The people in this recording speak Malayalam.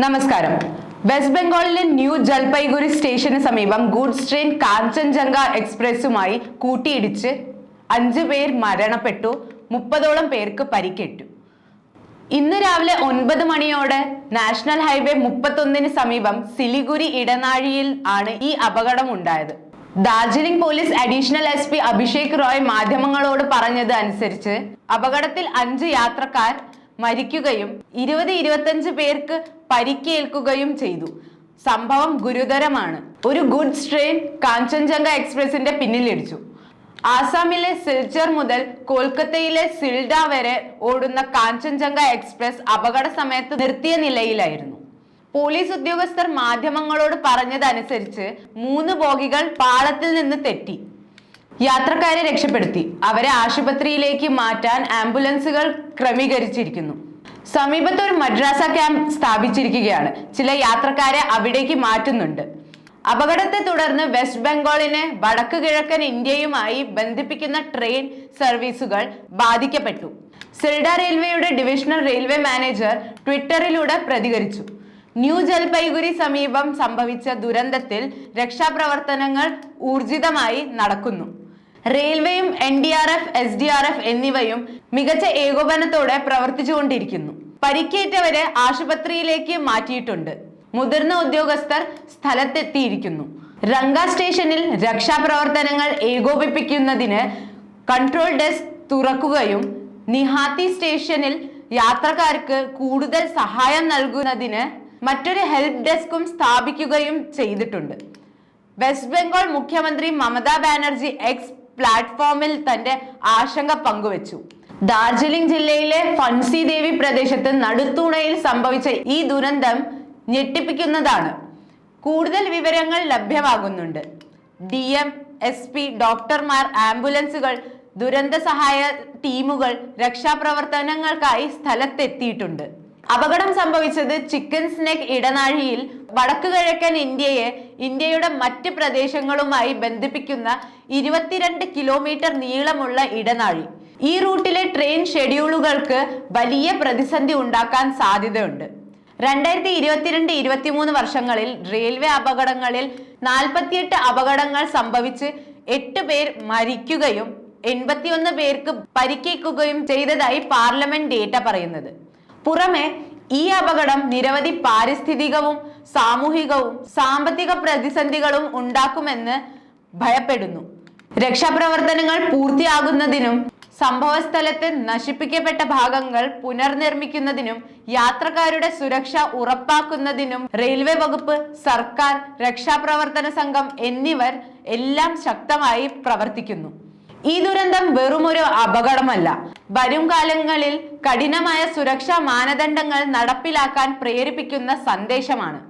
നമസ്കാരം. വെസ്റ്റ് ബംഗാളിലെ ന്യൂ ജൽപൈഗുരി സ്റ്റേഷന് സമീപം ഗുഡ്സ് ട്രെയിൻ കാഞ്ചൻജംഗ എക്സ്പ്രസുമായി കൂട്ടിയിടിച്ച് അഞ്ചു പേർ മരണപ്പെട്ടു മുപ്പതോളം പേർക്ക് പരിക്കേറ്റു. ഇന്ന് രാവിലെ ഒൻപത് മണിയോടെ നാഷണൽ ഹൈവേ മുപ്പത്തൊന്നിന് സമീപം സിലിഗുരി ഇടനാഴിയിൽ ആണ് ഈ അപകടം ഉണ്ടായത് Darjeeling police additional S P Abhishek Roy മാധ്യമങ്ങളോട് പറഞ്ഞത് അനുസരിച്ച് അപകടത്തിൽ അഞ്ച് യാത്രക്കാർ മരിക്കുകയും ഇരുപത് ഇരുപത്തഞ്ച് പേർക്ക് പരിക്കേൽക്കുകയും ചെയ്തു. സംഭവം ഗുരുതരമാണ്. ഒരു ഗുഡ്സ് ട്രെയിൻ കാഞ്ചൻജംഗ എക്സ്പ്രസിന്റെ പിന്നിലിടിച്ചു. ആസാമിലെ സിൽച്ചർ മുതൽ കൊൽക്കത്തയിലെ സിൽഡ വരെ ഓടുന്ന കാഞ്ചൻജംഗ എക്സ്പ്രസ് അപകട സമയത്ത് നിർത്തിയ നിലയിലായിരുന്നു. പോലീസ് ഉദ്യോഗസ്ഥർ മാധ്യമങ്ങളോട് പറഞ്ഞതനുസരിച്ച് മൂന്ന് ബോഗികൾ പാളത്തിൽ നിന്ന് തെറ്റി. യാത്രക്കാരെ രക്ഷപ്പെടുത്തി. അവരെ ആശുപത്രിയിലേക്ക് മാറ്റാൻ ആംബുലൻസുകൾ ക്രമീകരിച്ചിരിക്കുന്നു. സമീപത്ത് ഒരു മദ്രാസ ക്യാമ്പ് സ്ഥാപിച്ചിരിക്കുകയാണ്. ചില യാത്രക്കാരെ അവിടേക്ക് മാറ്റുന്നുണ്ട്. അപകടത്തെ തുടർന്ന് വെസ്റ്റ് ബംഗാളിനെ വടക്ക് കിഴക്കൻ ഇന്ത്യയുമായി ബന്ധിപ്പിക്കുന്ന ട്രെയിൻ സർവീസുകൾ ബാധിക്കപ്പെട്ടു. സിൽഡ റെയിൽവേയുടെ ഡിവിഷണൽ റെയിൽവേ മാനേജർ ട്വിറ്ററിലൂടെ പ്രതികരിച്ചു. ന്യൂ ജൽപൈഗുരി സമീപം സംഭവിച്ച ദുരന്തത്തിൽ രക്ഷാപ്രവർത്തനങ്ങൾ ഊർജിതമായി നടക്കുന്നു. റെയിൽവേയും N D R F S D R F എന്നിവയും മികച്ച ഏകോപനത്തോടെ പ്രവർത്തിച്ചുകൊണ്ടിരിക്കുന്നു. പരിക്കേറ്റവരെ ആശുപത്രിയിലേക്ക് മാറ്റിയിട്ടുണ്ട്. മുതിർന്ന ഉദ്യോഗസ്ഥർ സ്ഥലത്തെത്തിയിരിക്കുന്നു. റങ്ക സ്റ്റേഷനിൽ രക്ഷാപ്രവർത്തനങ്ങൾ ഏകോപിപ്പിക്കുന്നതിന് കൺട്രോൾ ഡെസ്ക് തുറക്കുകയും നിഹാത്തി സ്റ്റേഷനിൽ യാത്രക്കാർക്ക് കൂടുതൽ സഹായം നൽകുന്നതിന് മറ്റൊരു ഹെൽപ്പ് ഡെസ്കും സ്ഥാപിക്കുകയും ചെയ്തിട്ടുണ്ട്. വെസ്റ്റ് ബംഗാൾ മുഖ്യമന്ത്രി മമതാ ബാനർജി എക്സ് പ്ലാറ്റ്ഫോമിൽ തന്റെ ആശങ്ക പങ്കുവച്ചു. ഡാർജിലിംഗ് ജില്ലയിലെ ഫൺസി ദേവി പ്രദേശത്ത് നടുത്തൂണയിൽ സംഭവിച്ച ഈ ദുരന്തം ഞെട്ടിപ്പിക്കുന്നതാണ്. കൂടുതൽ വിവരങ്ങൾ ലഭ്യമാകുന്നുണ്ട്. ഡി എം എസ് പി ഡോക്ടർമാർ ആംബുലൻസുകൾ ദുരന്ത സഹായ ടീമുകൾ രക്ഷാപ്രവർത്തനങ്ങൾക്കായി സ്ഥലത്തെത്തിയിട്ടുണ്ട്. അപകടം സംഭവിച്ചത് ചിക്കൻ സ്നെക് ഇടനാഴിയിൽ വടക്കു കിഴക്കൻ ഇന്ത്യയെ ഇന്ത്യയുടെ മറ്റ് പ്രദേശങ്ങളുമായി ബന്ധിപ്പിക്കുന്ന ഇരുപത്തിരണ്ട് കിലോമീറ്റർ നീളമുള്ള ഇടനാഴി. ഈ റൂട്ടിലെ ട്രെയിൻ ഷെഡ്യൂളുകൾക്ക് വലിയ പ്രതിസന്ധി ഉണ്ടാക്കാൻ സാധ്യതയുണ്ട്. രണ്ടായിരത്തി ഇരുപത്തിരണ്ട് ഇരുപത്തിമൂന്ന് വർഷങ്ങളിൽ റെയിൽവേ അപകടങ്ങളിൽ നാൽപ്പത്തിയെട്ട് അപകടങ്ങൾ സംഭവിച്ച് എട്ട് പേർ മരിക്കുകയും എൺപത്തിയൊന്ന് പേർക്ക് പരിക്കേൽക്കുകയും ചെയ്തതായി പാർലമെന്റ് ഡേറ്റ പറയുന്നത്. പുറമെ ഈ അപകടം നിരവധി പാരിസ്ഥിതികവും സാമൂഹികവും സാമ്പത്തിക പ്രതിസന്ധികളും ഉണ്ടാക്കുമെന്ന് ഭയപ്പെടുന്നു. രക്ഷാപ്രവർത്തനങ്ങൾ പൂർത്തിയാകുന്നതിനും സംഭവസ്ഥലത്ത് നശിപ്പിക്കപ്പെട്ട ഭാഗങ്ങൾ പുനർനിർമ്മിക്കുന്നതിനും യാത്രക്കാരുടെ സുരക്ഷ ഉറപ്പാക്കുന്നതിനും റെയിൽവേ വകുപ്പ് സർക്കാർ രക്ഷാപ്രവർത്തന സംഘം എന്നിവർ എല്ലാം ശക്തമായി പ്രവർത്തിക്കുന്നു. ഈ ദുരന്തം വെറുമൊരു അപകടമല്ല. വരും കാലങ്ങളിൽ കഠിനമായ സുരക്ഷാ മാനദണ്ഡങ്ങൾ നടപ്പിലാക്കാൻ പ്രേരിപ്പിക്കുന്ന സന്ദേശമാണ്.